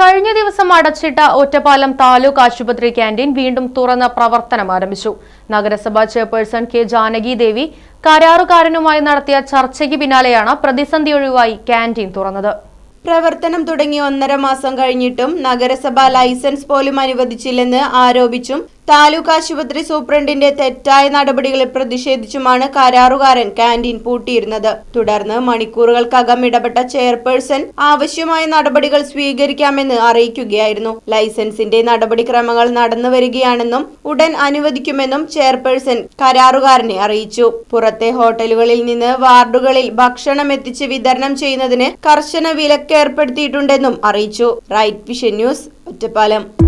കഴിഞ്ഞ ദിവസം അടച്ചിട്ട ഒറ്റപ്പാലം താലൂക്ക് ആശുപത്രി ക്യാന്റീൻ വീണ്ടും തുറന്ന പ്രവർത്തനം ആരംഭിച്ചു. നഗരസഭാ ചെയർപേഴ്സൺ കെ ജാനകി ദേവി കരാറുകാരനുമായി നടത്തിയ ചർച്ചയ്ക്ക് പിന്നാലെയാണ് പ്രതിസന്ധി ഒഴിവായി ക്യാന്റീൻ തുറന്നത്. പ്രവർത്തനം തുടങ്ങി ഒന്നര മാസം കഴിഞ്ഞിട്ടും നഗരസഭ ലൈസൻസ് പോലും അനുവദിച്ചില്ലെന്ന് ആരോപിച്ചും താലൂക്ക് ആശുപത്രി സൂപ്രണ്ടിന്റെ തെറ്റായ നടപടികളിൽ പ്രതിഷേധിച്ചുമാണ് കരാറുകാരൻ ക്യാന്റീൻ പൂട്ടിയിരുന്നത്. തുടർന്ന് മണിക്കൂറുകൾക്കകം ഇടപെട്ട ചെയർപേഴ്സൺ ആവശ്യമായ നടപടികൾ സ്വീകരിക്കാമെന്ന് അറിയിക്കുകയായിരുന്നു. ലൈസൻസിന്റെ നടപടിക്രമങ്ങൾ നടന്നു വരികയാണെന്നും ഉടൻ അനുവദിക്കുമെന്നും ചെയർപേഴ്സൺ കരാറുകാരനെ അറിയിച്ചു. പുറത്തെ ഹോട്ടലുകളിൽ നിന്ന് വാർഡുകളിൽ ഭക്ഷണം എത്തിച്ച് വിതരണം ചെയ്യുന്നതിന് കർശന വിലക്ക് ഏർപ്പെടുത്തിയിട്ടുണ്ടെന്നും അറിയിച്ചു. Right vision news Ottapalam.